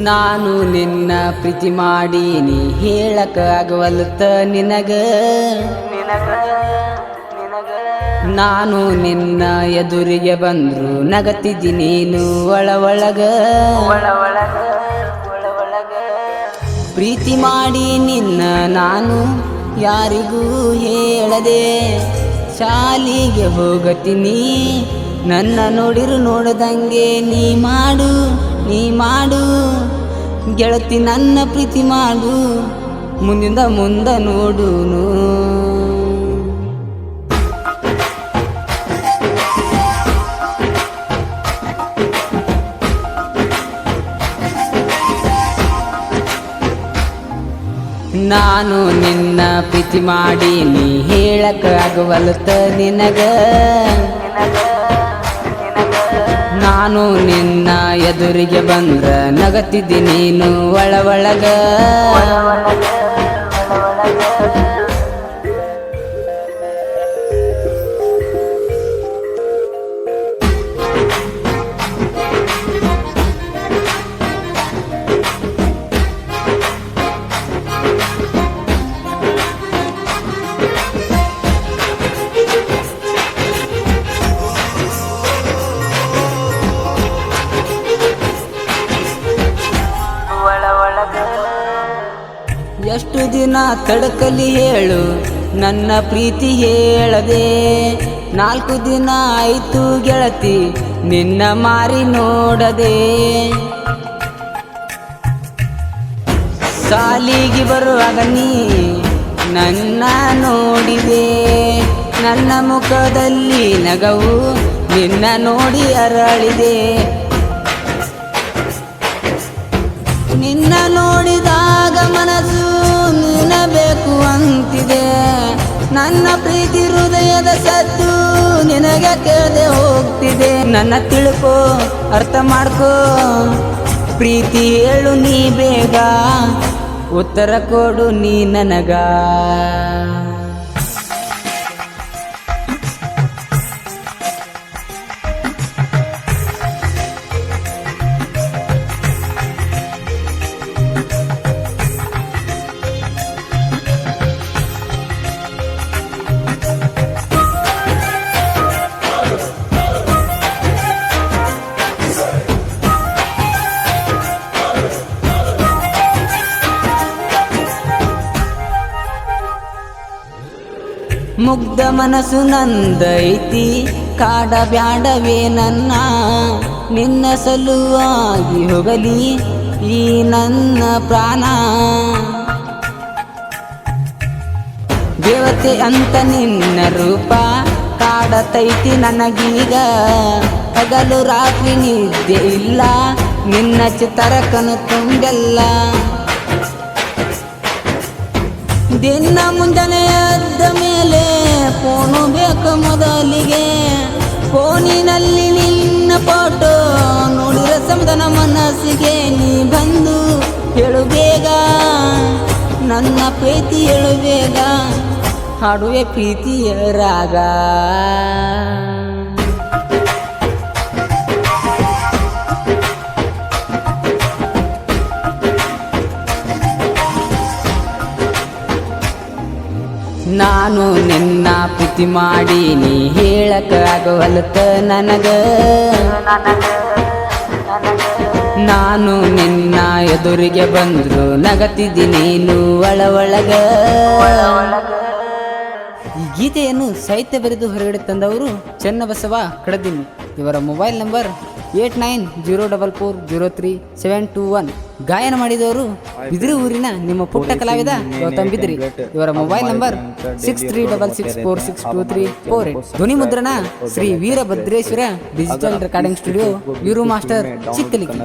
ನಾನು ನಿನ್ನ ಪ್ರೀತಿ ಮಾಡೀನಿ ಹೇಳಕ ಆಗವಲ್ತ ನಿನಗ. ನಾನು ನಿನ್ನ ಎದುರಿಗೆ ಬಂದ್ರು ನಗತಿದ್ದಿ ನೀನು ಒಳ ಒಳಗ. ಪ್ರೀತಿ ಮಾಡಿ ನಿನ್ನ ನಾನು ಯಾರಿಗೂ ಹೇಳದೆ. ಶಾಲಿಗೆ ಹೋಗತೀನಿ ನನ್ನ ನೋಡಿರು ನೋಡದಂಗೆ ನೀ ಮಾಡು ನೀ ಮಾಡು. ಗೆಳತಿ ನನ್ನ ಪ್ರೀತಿ ಮಾಡು ಮುಂದಿಂದ ಮುಂದ ನೋಡುನು. ನಾನು ನಿನ್ನ ಪ್ರೀತಿ ಮಾಡಿ, ನೀ ಹೇಳಕ ಆಗವಲ್ತ ನಿನಗ. ನಾನು ನಿನ್ನ ಎದುರಿಗೆ ಬಂದ್ರ ನಗತಿದ್ದಿ ನೀನು ಒಳ ಒಳಗ ಎಷ್ಟು ದಿನ ತಡಕಲಿ ಹೇಳು, ನನ್ನ ಪ್ರೀತಿ ಹೇಳದೆ. ನಾಲ್ಕು ದಿನ ಆಯ್ತು ಗೆಳತಿ, ನಿನ್ನ ಮಾರಿ ನೋಡದೆ. ಸಾಲಿಗೆ ಬರುವಾಗ ನೀ ನನ್ನ ನೋಡಿದೆ. ನನ್ನ ಮುಖದಲ್ಲಿ ನಗವು ನಿನ್ನ ನೋಡಿ ಅರಳಿದೆ. ಪ್ರೀತಿ ಹೃದಯದ ಸದ್ದು ನಿನಗೆ ಕೇಳದೆ ಹೋಗ್ತಿದೆ. ನನ್ನ ತಿಳ್ಕೋ, ಅರ್ಥ ಮಾಡ್ಕೋ. ಪ್ರೀತಿ ಹೇಳು ನೀ ಬೇಗ, ಉತ್ತರ ಕೊಡು ನೀ ನನಗ. ಮುಗ್ಧ ಮನಸ್ಸು ನಂದೈತಿ, ಕಾಡ ಬ್ಯಾಡವೇ ನನ್ನ, ನಿನ್ನ ಸಲುವಾಗಿ ಹೋಗಲಿ ಈ ನನ್ನ ಪ್ರಾಣ. ದೇವತೆ ಅಂತ ನಿನ್ನ ರೂಪ ಕಾಡತೈತಿ ನನಗೀಗ. ಹಗಲು ರಾತ್ರಿ ನಿದ್ದೆ ಇಲ್ಲ, ನಿನ್ನ ಚಿತರಕನು ತುಂಬೆಲ್ಲ. ದಿನ ಮುಂಜಾನೆ ಎದ್ದ ಮೇಲೆ ಫೋನು ಬೇಕು ಮೊದಲಿಗೆ. ಫೋನಿನಲ್ಲಿ ನಿನ್ನ ಫೋಟೋ ನೋಡಿರ ಸಮಾಧಾನ ಮನಸ್ಸಿಗೆ ನೀ ಬಂದು ಹೇಳು ಬೇಗ. ನನ್ನ ಪ್ರೀತಿ ಹೇಳು ಬೇಗ. ಹಾಡುವೆ ಪ್ರೀತಿಯ ರಾಗ. ನಾನು ನಿನ್ನ ಪ್ರೀತಿ ಮಾಡಿ, ನೀ ಹೇಳಕ ಆಗವಲ್ತ ನನಗ. ನಾನು ನಿನ್ನ ಎದುರಿಗೆ ಬಂದ್ರು ನಗತಿದ್ದೀನಿ ನೀನು ಒಳ ಒಳಗ. ಗೀತೆಯನ್ನು ಸಾಹಿತ್ಯ ಬರೆದು ಹೊರಗಡೆ ತಂದವರು ಚನ್ನಬಸವ ಕಡದಿಮ್ಮಿ ಇವರ mobile number eight nine zero double four zero three seven two one ಗಾಯನ ಮಾಡಿದವರು ಬಿದಿರು ಊರಿನ ನಿಮ್ಮ ಪುಟ್ಟ ಕಲಾವಿದ ಗೌತಮ್ ಬಿದ್ರಿ ಇವರ mobile number six three double six four six two three four eight ಧ್ವನಿ ಮುದ್ರಣ Shri Veerabhadreshwara digital recording studio ಯೂರು master ಚಿಕ್ಕಲಿಗಿ